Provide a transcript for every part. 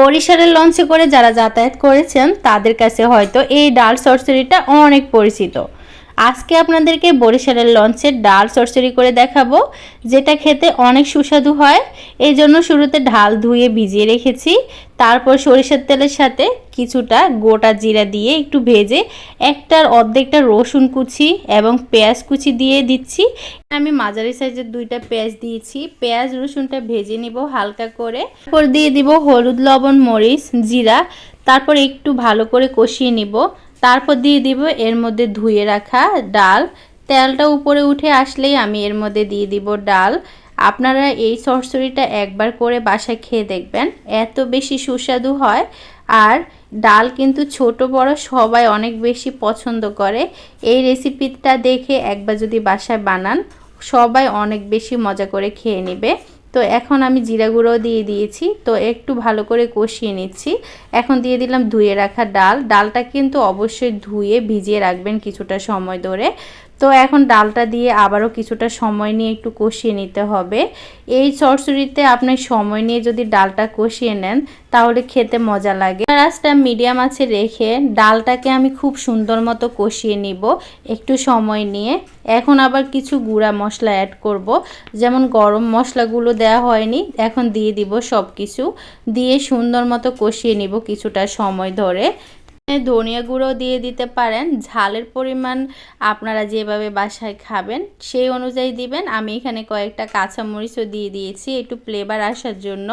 বরিশালের লঞ্চে করে যারা যাতায়াত করেছেন তাদের কাছে হয়তো এই ডাল সরসরিটা অনেক পরিচিত। আজকে আপনাদেরকে বরিশালের লঞ্চের ডাল সরসরি করে দেখাবো, যেটা খেতে অনেক সুস্বাদু হয়। এই জন্য শুরুতে ঢাল ধুয়ে ভিজিয়ে রেখেছি। তারপর সরিষার তেলের সাথে কিছুটা গোটা জিরা দিয়ে একটু ভেজে একটার অর্ধেকটা রসুন কুচি এবং পেঁয়াজ কুচি দিয়ে দিচ্ছি। আমি মাঝারি সাইজের দুইটা পেঁয়াজ দিয়েছি। পেঁয়াজ, রসুনটা ভেজে নিব হালকা করে। তারপর দিয়ে দিব হলুদ, লবণ, মরিচ, জিরা। তারপর একটু ভালো করে কষিয়ে নিব। তারপর দিয়ে দিব এর মধ্যে ধুয়ে রাখা ডাল। তেলটা উপরে উঠে আসলেই আমি এর মধ্যে দিয়ে দিব ডাল। আপনারা এই সরসরিটা একবার করে বাসায় খেয়ে দেখবেন, এত বেশি সুস্বাদু হয়। আর ডাল কিন্তু ছোট, বড় সবাই অনেক বেশি পছন্দ করে। এই রেসিপিটা দেখে একবার যদি বাসায় বানান, সবাই অনেক বেশি মজা করে খেয়ে নেবে। তো এখন আমি জিরা গুঁড়ো দিয়ে দিয়েছি, তো একটু ভালো করে কষিয়ে নিচ্ছি। এখন দিয়ে দিলাম ধুয়ে রাখা ডাল। ডালটা কিন্তু অবশ্যই ধুয়ে ভিজিয়ে রাখবেন কিছুটা সময় ধরে। তো এখন ডালটা দিয়ে আবারও কিছুটা সময় নিয়ে একটু কষিয়ে নিতে হবে। এই চরচড়িতে আপনি সময় নিয়ে যদি ডালটা কষিয়ে নেন, তাহলে খেতে মজা লাগে। রাসটা মিডিয়াম আছে রেখে ডালটাকে আমি খুব সুন্দর মতো কষিয়ে নিব একটু সময় নিয়ে। এখন আবার কিছু গুঁড়া মশলা অ্যাড করব। যেমন গরম মশলাগুলো দেওয়া হয়নি, এখন দিয়ে দিব সব কিছু দিয়ে সুন্দর মতো কষিয়ে নিব কিছুটা সময় ধরে। ধনিয়া গুঁড়ো দিয়ে দিতে পারেন। ঝালের পরিমাণ আপনারা যেভাবে বাসায় খাবেন, সেই অনুযায়ী দিবেন। আমি এখানে কয়েকটা কাঁচামরিচও দিয়ে দিয়েছি একটু ফ্লেভার আসার জন্য।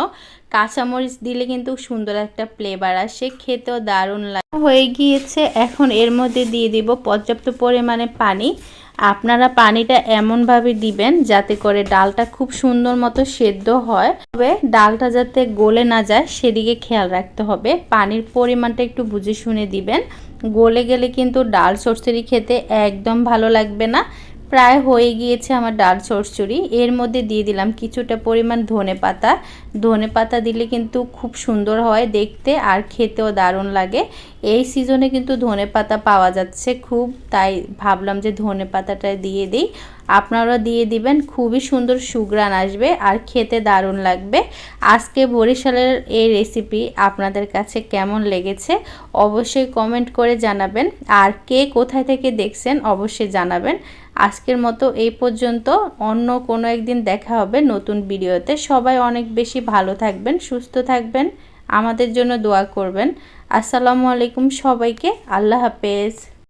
কাঁচামরিচ দিলে কিন্তু সুন্দর একটা ফ্লেভার আসে, খেতেও দারুণ লাগে। হয়ে গিয়েছে। এখন এর মধ্যে দিয়ে দিব পর্যাপ্ত পরিমাণে পানি। আপনারা পানিটা এমনভাবে দিবেন যাতে করে ডালটা খুব সুন্দর মতো সেদ্ধ হয়। তবে ডালটা যাতে গলে না যায় সেদিকে খেয়াল রাখতে হবে। পানির পরিমাণটা একটু বুঝে শুনে দিবেন। গলে গেলে কিন্তু ডাল সরষেরি খেতে একদম ভালো লাগবে না। প্রায় হয়ে গিয়েছে আমার ডাল চচ্চড়ি এর মধ্যে দিয়ে দিলাম কিছুটা পরিমাণ ধনে পাতা। ধনে পাতা দিলে কিন্তু খুব সুন্দর হয় দেখতে আর খেতেও দারুণ লাগে। এই সিজনে কিন্তু ধনে পাতা পাওয়া যাচ্ছে খুব, তাই ভাবলাম যে ধনে পাতাটা দিয়ে দিই। আপনারা দিয়ে দিবেন, খুবই সুন্দর সুগ্রান আসবে আর খেতে দারুণ লাগবে। আজকে বরিশালের এই রেসিপি আপনাদের কাছে কেমন লেগেছে অবশ্যই কমেন্ট করে জানাবেন। আর কে কোথায় থেকে দেখছেন অবশ্যই জানাবেন। আজকের মতো এই পর্যন্ত, অন্য কোনো একদিন দেখা হবে নতুন ভিডিওতে। সবাই অনেক বেশি ভালো থাকবেন, সুস্থ থাকবেন, আমাদের জন্য দোয়া করবেন। আসসালামু আলাইকুম সবাইকে, আল্লাহ হাফেজ।